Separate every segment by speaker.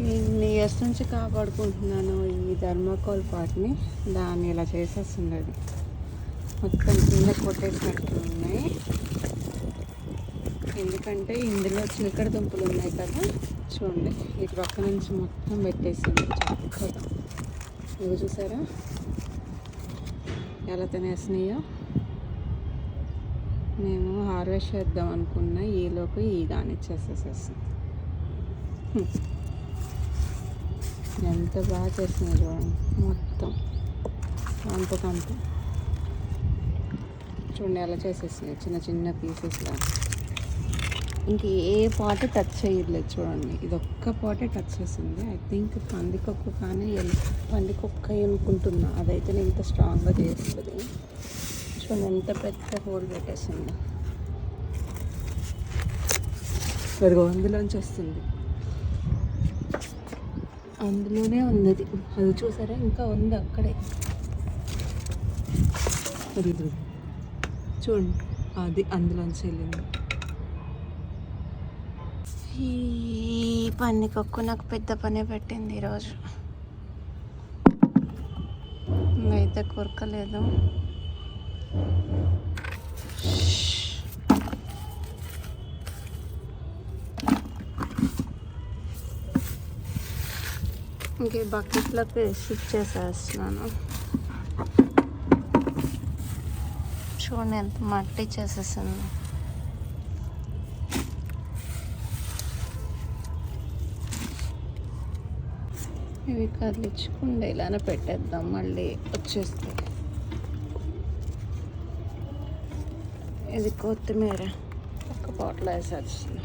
Speaker 1: ఇన్ని ఇయర్స్ నుంచి కాపాడుకుంటున్నాను ఈ ధర్మకోల్ పార్ట్ని దాన్ని ఇలా చేసేస్తుంది మొత్తం కింద కొట్టేసినట్టు ఉన్నాయి. ఎందుకంటే ఇందులో చిలకడ దుంపలు ఉన్నాయి కదా. చూడండి ఈ పక్క నుంచి మొత్తం పెట్టేసింది చక్కగా. ఇవి చూసారా? ఎలా తినేసినాయో. మేము హార్వెస్ట్ చేద్దాం అనుకున్న ఈలోపు ఈ కానిచ్చేసేసేసింది హ్మ్. ఎంత బాగా చేసినాయి చూడండి మొత్తం. అంతకంత కంప చూడండి ఎలా చేసేసినాయి. చిన్న చిన్న పీసెస్లా ఇంక ఏ పాట టచ్ చేయట్లేదు చూడండి. ఇది ఒక్క పాటే టచ్ చేసింది. ఐ థింక్ పందికొక్క కానీ పందికొక్క అనుకుంటున్నా. అదైతే నేను ఇంత స్ట్రాంగ్గా చేస్తుంది చూడండి ఎంత పెద్ద హోల్ పెట్టేసింది. అదిగో అందులోంచి వస్తుంది. అందులోనే ఉంది అది అది చూసారా? ఇంకా ఉంది అక్కడే. అది చూడండి. అది అందులోంచి వెళ్ళింది. ఈ పందికొక్కు నాకు పెద్ద పనే పెట్టింది ఈరోజు. అయితే కొరకలేదు. ఇంక బకెట్లో షిఫ్ట్ చేసేస్తున్నాను చూడండి ఎంత మట్టి చేసేసాను ఇవి కదిలించకుండా ఇలానే పెట్టేద్దాం మళ్ళీ వచ్చేస్తే. ఇది కొత్తిమీర ఒక బాటిల్ వేసేస్తుంది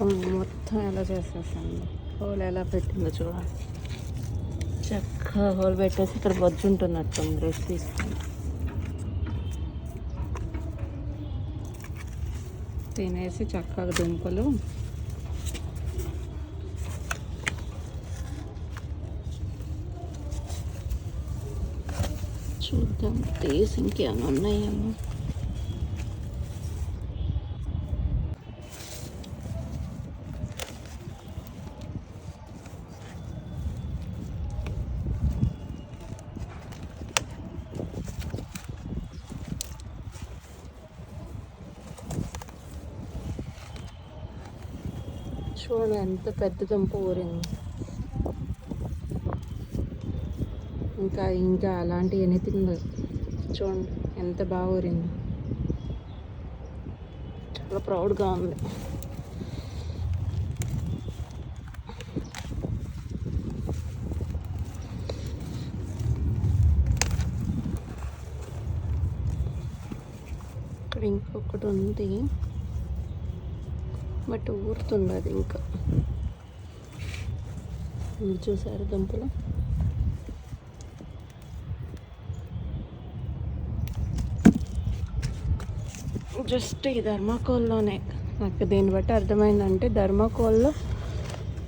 Speaker 1: మొత్తం ఎలా చేసేసాను హోల్ ఎలా పెట్టిందో చూడాలి చక్కగా హోల్ పెట్టేసి ఇక్కడ బొజ్జు ఉంటున్నట్టు రెస్ట్ తీసుకుని. తినేసి చక్కగా దుంపలు. చూద్దాం తీసి ఇంకేమైనా ఉన్నాయేమో. చూడండి ఎంత పెద్ద దుంప ఊరింది. ఇంకా ఇంకా అలాంటి ఎనీథింగ్ చూడండి ఎంత బాగా ఊరింది. చాలా ప్రౌడ్గా ఉంది. ఇక్కడ ఇంకొకటి ఉంది. బట్ ఊరుతుంది అది ఇంకా చూసారు దుంపలు? జస్ట్ ఈ ధర్మాకోల్లోనే. నాకు దీన్ని బట్టి అర్థమైందంటే ధర్మాకోల్లో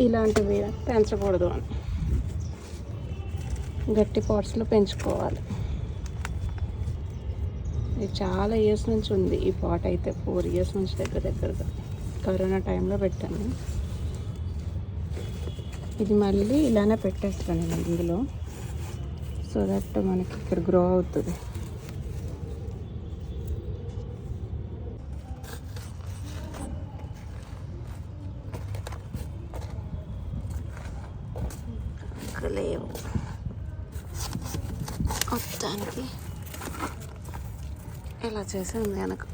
Speaker 1: ఇలాంటివి పెంచకూడదు అని. గట్టి పాట్స్లో పెంచుకోవాలి. ఇది చాలా ఇయర్స్ నుంచి ఉంది ఈ పాట్ అయితే ఫోర్ ఇయర్స్ నుంచి దగ్గర దగ్గరగా. కరోనా టైంలో పెట్టాను. ఇది మళ్ళీ ఇలానే పెట్టేస్తాను నేను ఇందులో. సో దట్ మనకి ఇక్కడ గ్రో అవుతుంది. లేవు. మొత్తానికి ఇలా చేసింది వెనక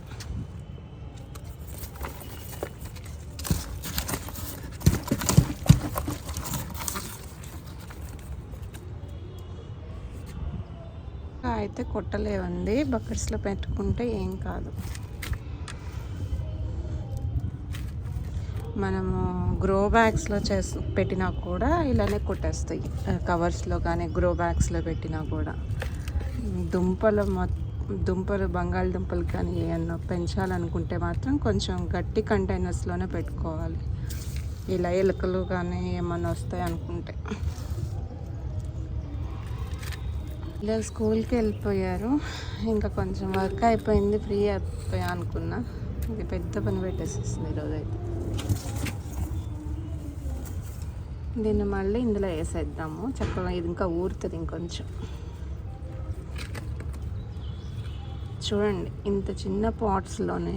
Speaker 1: అయితే కొట్టలేవండి. బకెట్స్లో పెట్టుకుంటే ఏం కాదు. మనము గ్రో బ్యాగ్స్లో చేసు పెట్టినా కూడా ఇలానే కొట్టేస్తాయి. కవర్స్లో కానీ గ్రో బ్యాగ్స్లో పెట్టినా కూడా. దుంపలు దుంపలు బంగాళదుంపలు కానీ ఏమన్నా పెంచాలనుకుంటే మాత్రం కొంచెం గట్టి కంటైనర్స్లోనే పెట్టుకోవాలి. ఇలా ఎలుకలు కానీ ఏమన్నా వస్తాయి అనుకుంటే ఇలా స్కూల్కి వెళ్ళిపోయారు. ఇంకా కొంచెం వర్క్ అయిపోయింది ఫ్రీ అయిపోయా అనుకున్నా. ఇది పెద్ద పని పెట్టేసేస్తుంది ఈరోజైతే. దీన్ని మళ్ళీ ఇందులో వేసేద్దాము. చక్కగా ఇది ఇంకా ఊరుతుంది ఇంకొంచెం. చూడండి ఇంత చిన్న పాట్స్లోనే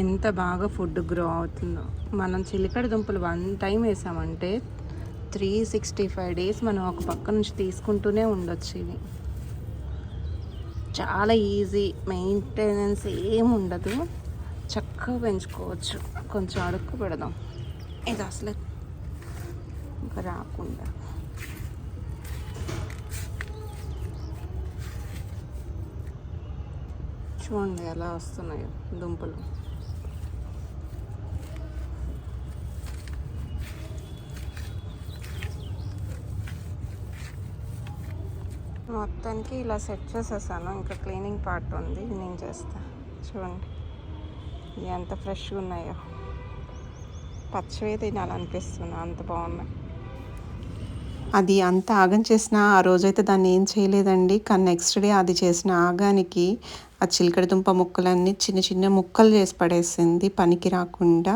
Speaker 1: ఎంత బాగా ఫుడ్ గ్రో అవుతుందో. మనం చిలికడ దుంపలు వన్ టైం వేసామంటే త్రీ సిక్స్టీ ఫైవ్ డేస్ మనం ఒక పక్క నుంచి తీసుకుంటూనే ఉండొచ్చు ఇవి. చాలా ఈజీ మెయింటెనెన్స్ ఏముండదు. ఉండదు చక్కగా పెంచుకోవచ్చు. కొంచెం అడుక్కు పెడదాం. ఇది అసలు ఇంకా రాకుండా. చూడండి ఎలా వస్తున్నాయో దుంపలు. మొత్తానికి ఇలా సెట్ చేసేసాను. ఇంకా క్లీనింగ్ పార్ట్ ఉంది. నేను చేస్తా. చూడండి. ఎంత ఫ్రెష్గా ఉన్నాయో. పచ్చవే తినాలనిపిస్తుంది. అంత బాగున్నాయి. అది అంత ఆగం చేసిన ఆ రోజైతే దాన్ని ఏం చేయలేదండి. కానీ నెక్స్ట్ డే అది చేసిన ఆగానికి ఆ చిలకడ దుంప ముక్కలన్నీ చిన్న చిన్న ముక్కలు చేసి పడేసింది. పనికి రాకుండా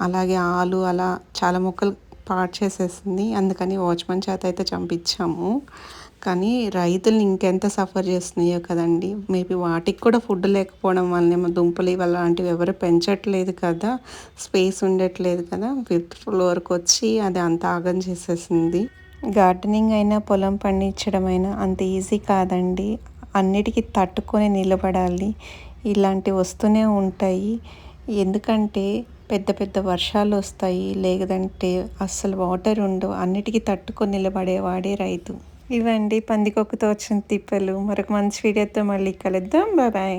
Speaker 1: అలాగే ఆలు అలా చాలా ముక్కలు పాడు చేసేసింది. అందుకని వాచ్మెన్ చేత అయితే చంపించాము. కానీ రైతులు ఇంకెంత సఫర్ చేస్తున్నాయో కదండి. మేబీ వాటికి కూడా ఫుడ్ లేకపోవడం వల్లనేమో దుంపలు ఇవి అలాంటివి ఎవరు పెంచట్లేదు కదా. స్పేస్ ఉండట్లేదు కదా. ఫిఫ్త్ ఫ్లోర్కి వచ్చి అది అంత ఆగం చేసేసింది. గార్డెనింగ్ అయినా పొలం పండించడం అయినా అంత ఈజీ కాదండి. అన్నిటికీ తట్టుకొని నిలబడాలి. ఇలాంటివి వస్తూనే ఉంటాయి. ఎందుకంటే పెద్ద పెద్ద వర్షాలు వస్తాయి. లేదంటే అస్సలు వాటర్ ఉండవు. అన్నిటికీ తట్టుకొని నిలబడేవాడే రైతు. ఇవండి పందికొక్కుతో వచ్చిన తిప్పలు. మరొక మంచి వీడియోతో మళ్ళీ కలుద్దాం. బాయ్.